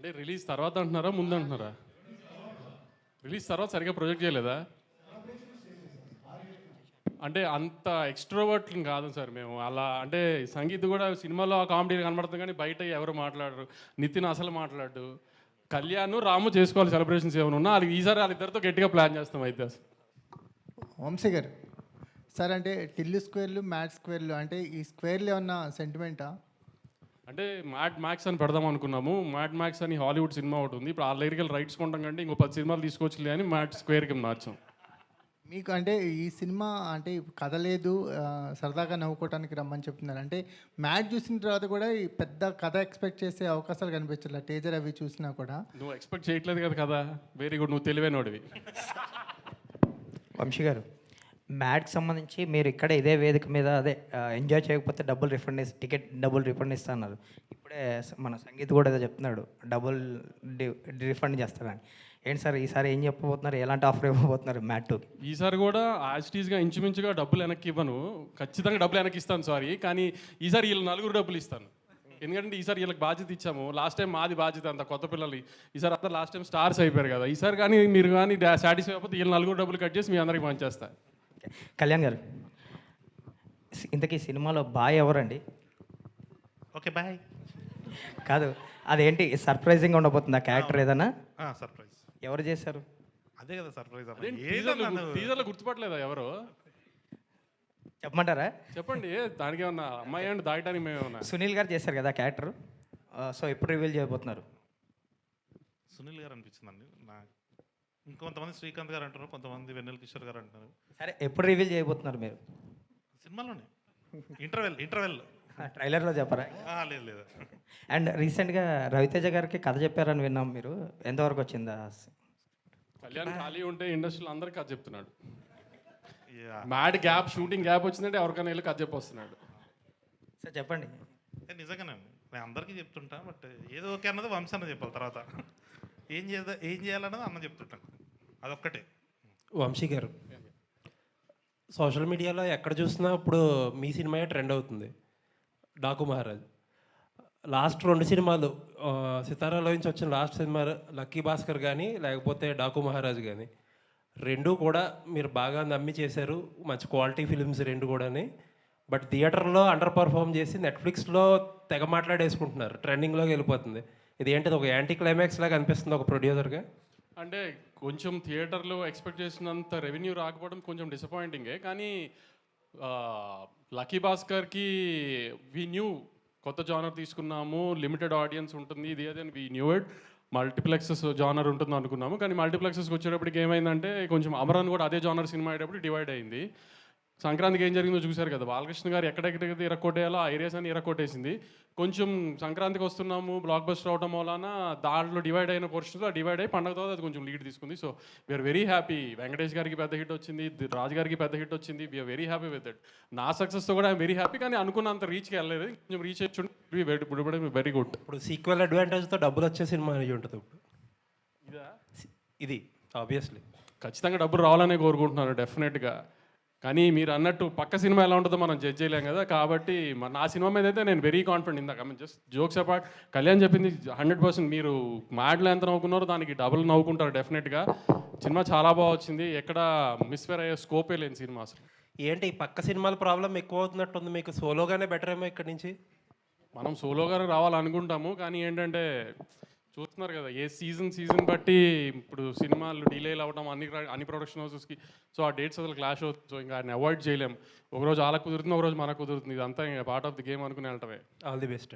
అంటే రిలీజ్ తర్వాత అంటున్నారా ముందు అంటున్నారా? రిలీజ్ తర్వాత సరిగ్గా ప్రొజెక్ట్ చేయలేదా? అంటే అంత ఎక్స్ట్రోవర్ట్ కాదు సార్ మేము. అలా అంటే సంగీత్ కూడా సినిమాలో కామెడీ కనబడుతుంది కానీ బయట ఎవరు మాట్లాడరు. నితిన్ అసలు మాట్లాడు కళ్యాణ్ రాము చేసుకోవాలి సెలబ్రేషన్స్ ఏమైనా ఉన్నా అది ఈసారి వాళ్ళిద్దరితో గట్టిగా ప్లాన్ చేస్తాం అయితే అసలు. వంశీ గారు సార్ అంటే టిల్లు స్క్వేర్లు మ్యాట్ స్క్వేర్లు అంటే ఈ స్క్వేర్లు ఏమన్నా సెంటిమెంటా అంటే మ్యాడ్ మ్యాక్స్ అని పెడదాం అనుకున్నాము. మ్యాడ్ మ్యాక్స్ అని హాలీవుడ్ సినిమా ఒకటి ఉంది. ఇప్పుడు ఆ దగ్గరికి రైట్స్ కొంటాం కంటే ఇంకో పది సినిమాలు తీసుకొచ్చి అని మ్యాట్ స్క్వేర్కి మార్చాం. మీకు అంటే ఈ సినిమా అంటే కథ లేదు సరదాగా నవ్వుకోవటానికి రమ్మని చెప్తున్నారు. అంటే మ్యాట్ చూసిన తర్వాత కూడా ఈ పెద్ద కథ ఎక్స్పెక్ట్ చేసే అవకాశాలు కనిపించట్లేదు టీజర్ అవి చూసినా కూడా. నువ్వు ఎక్స్పెక్ట్ చేయట్లేదు కదా కదా వెరీ గుడ్ నువ్వు తెలివైనోడివి. వంశీ గారు. మ్యాట్కి సంబంధించి మీరు ఇక్కడ ఇదే వేదిక మీద అదే ఎంజాయ్ చేయకపోతే డబుల్ రిఫండ్ ఇస్ టికెట్ డబుల్ రిఫండ్ ఇస్తా అన్నారు. ఇప్పుడే మన సంగీత్ కూడా ఏదో చెప్తున్నాడు డబుల్ రిఫండ్ చేస్తారని. ఏంటి సార్ ఈసారి ఏం చెప్పబోతున్నారు? ఎలాంటి ఆఫర్ ఇవ్వబోతున్నారు మ్యాట్ టూకి ఈసారి కూడా యాజిటీస్గా ఇంచుమించుగా డబ్బులు వెనక్కి ఇవ్వను. ఖచ్చితంగా డబ్బులు వెనక్కి ఇస్తాను సారీ కానీ ఈసారి వీళ్ళు నలుగురు డబ్బులు ఇస్తాను. ఎందుకంటే ఈసారి వీళ్ళకి బాధ్యత ఇచ్చాము. లాస్ట్ టైం మాది బాధ్యత అంత కొత్త పిల్లలు ఈసారి అంతా లాస్ట్ టైం స్టార్స్ అయిపోయారు కదా. ఈసారి కానీ మీరు కానీ సాటిస్ఫై అయిపోతే వీళ్ళు నలుగురు డబ్బులు కట్ చేసి మీ అందరికి పంచేస్తా. కళ్యాణ్ గారు ఇంతకీ సినిమాలో బాయ్ ఎవరండి? Okay boy. కాదు అదేంటి సర్ప్రైజింగ్ ఉండబోతుంది ఆ క్యారెక్టర్ ఏదైనా సర్ప్రైజ్. ఎవరు చేశారు? అదే కదా సర్ప్రైజ్ టీజర్లు టీజర్లు గుర్తుపట్టలేదా ఎవరు? చెప్పమంటారా? చెప్పండి దానికి ఏమన్నా అమ్మాయి అంటే దాయటానికి మేము ఏమన్నా? సునీల్ గారు చేశారు కదా క్యారెక్టర్. సో ఎప్పుడు రివీల్ చేయబోతున్నారు? సునీల్ గారు అనిపించిందండి నా ఇంకొంతమంది శ్రీకాంత్ గారు అంటారు కొంతమంది వెన్నెల కిషోర్ గారు అంటున్నారు. సరే ఎప్పుడు రివీల్ చేయబోతున్నారు మీరు? సినిమాలోనే. Interval interval. ట్రైలర్లో చెప్పరా? లేదు లేదు. అండ్ రీసెంట్గా రవితేజ గారికి కథ చెప్పారని విన్నాం మీరు. ఎంతవరకు వచ్చిందా? కళ్యాణ్ ఖాళీ ఉంటే ఇండస్ట్రీలో అందరికి కథ చెప్తున్నాడు. మ్యాడ్ గ్యాప్ షూటింగ్ గ్యాప్ వచ్చిందంటే ఎవరికైనా వెళ్ళి కథ చెప్పొస్తున్నాడు. సార్ చెప్పండి. నిజంగానండి నేను అందరికీ చెప్తుంటా బట్ ఏదో ఓకే అన్నది వంశ అన్న చెప్పాలి తర్వాత. ఏం చేద్దా ఏం చేయాలన్నది అన్న చెప్తుంటాను. అదొక్కటే. వంశీ గారు సోషల్ మీడియాలో ఎక్కడ చూసినా ఇప్పుడు మీ సినిమాయే ట్రెండ్ అవుతుంది. డాకు మహారాజ్. లాస్ట్ రెండు సినిమాలు సితారాలో నుంచి వచ్చిన లాస్ట్ సినిమా లక్కీ భాస్కర్ కానీ లేకపోతే డాకు మహారాజ్ కానీ రెండు కూడా మీరు బాగా నమ్మి చేశారు. మంచి క్వాలిటీ ఫిలిమ్స్ రెండు కూడాని. బట్ థియేటర్లో అండర్ పర్ఫామ్ చేసి నెట్ఫ్లిక్స్లో తెగ మాట్లాడేసుకుంటున్నారు. ట్రెండింగ్లోకి వెళ్ళిపోతుంది. ఇది ఏంటిది ఒక యాంటీ క్లైమాక్స్ లాగా అనిపిస్తుంది ఒక ప్రొడ్యూసర్గా అంటే కొంచెం థియేటర్లో ఎక్స్పెక్ట్ చేసినంత రెవెన్యూ రాకపోవడం కొంచెం డిసప్పాయింటింగే కానీ లక్కీ భాస్కర్కి వీ న్యూ కొత్త జానర్ తీసుకున్నాము లిమిటెడ్ ఆడియన్స్ ఉంటుంది ఇది అదే we knew it multiplexes genre ఉంటుంది అనుకున్నాము కానీ మల్టీప్లెక్సెస్కి వచ్చేటప్పటికి ఏమైందంటే కొంచెం అమరాన్ కూడా అదే జానర్ సినిమా అయ్యేటప్పుడు డివైడ్ అయింది. సంక్రాంతికి ఏం జరిగిందో చూశారు కదా. బాలకృష్ణ గారు ఎక్కడెక్కడైతే ఇరక్కొట్టేయాలో ఆ ఏరియాస్ అని ఇరక్కొట్టేసింది. కొంచెం సంక్రాంతికి వస్తున్నాము బ్లాక్ బస్టర్ అవడం వలన దాంట్లో డివైడ్ అయిన పోర్షన్స్ ఆ డివైడ్ అయ్యి పండగ తర్వాత అది కొంచెం లీడ్ తీసుకుంది. So we are very happy Venkatesh గారికి పెద్ద హిట్ వచ్చింది రాజు గారికి పెద్ద హిట్ వచ్చింది. We are very happy with it నా సక్సెస్తో కూడా ఐమ్ వెరీ హ్యాపీ కానీ అనుకున్నంత రీచ్కి వెళ్ళలేదు. కొంచెం రీచ్ వచ్చి వెరీ వెరీ గుడ్ ఇప్పుడు సీక్వెల్ అడ్వాంటేజ్తో డబ్బులు వచ్చే సినిమా అనేది ఉంటుంది ఇప్పుడు. ఇది? ఆబ్వియస్లీ ఖచ్చితంగా డబ్బులు రావాలనే కోరుకుంటున్నాను డెఫినెట్గా కానీ మీరు అన్నట్టు పక్క సినిమా ఎలా ఉంటుందో మనం జడ్జ్ చేయలేం కదా. కాబట్టి మన నా సినిమా మీద అయితే నేను వెరీ కాన్ఫిడెంట్ ఇందాక. జస్ట్ జోక్స్ అపార్ట్ కళ్యాణ్ చెప్పింది హండ్రెడ్ పర్సెంట్ మీరు మ్యాడ్లో ఎంత నవ్వుకున్నారో దానికి డబుల్ నవ్వుకుంటారు డెఫినెట్గా సినిమా చాలా బాగా వచ్చింది. ఎక్కడ మిస్ఫేర్ అయ్యే స్కోపే లేని సినిమా అసలు. ఏంటి ఈ పక్క సినిమాల ప్రాబ్లం ఎక్కువ అవుతున్నట్టుంది. మీకు సోలోగానే బెటర్ ఏమో ఇక్కడి నుంచి? మనం సోలోగా రావాలనుకుంటాము. కానీ ఏంటంటే చూస్తున్నారు కదా ఏ సీజన్ సీజన్ బట్టి ఇప్పుడు సినిమాలు డిలే అవ్వడం అన్ని అన్ని ప్రొడక్షన్ హౌసెస్కి సో ఆ డేట్స్ అసలు క్లాష్ అవుతుంది సో ఇంకా ఆయన అవాయిడ్ చేయలేం. ఒకరోజు అలా కుదురుతుంది ఒకరోజు మనకు కుదురుతుంది. ఇదంతా ఇంకా పార్ట్ ఆఫ్ ది గేమ్ అనుకుని వెళ్ళటమే ఆల్ ది బెస్ట్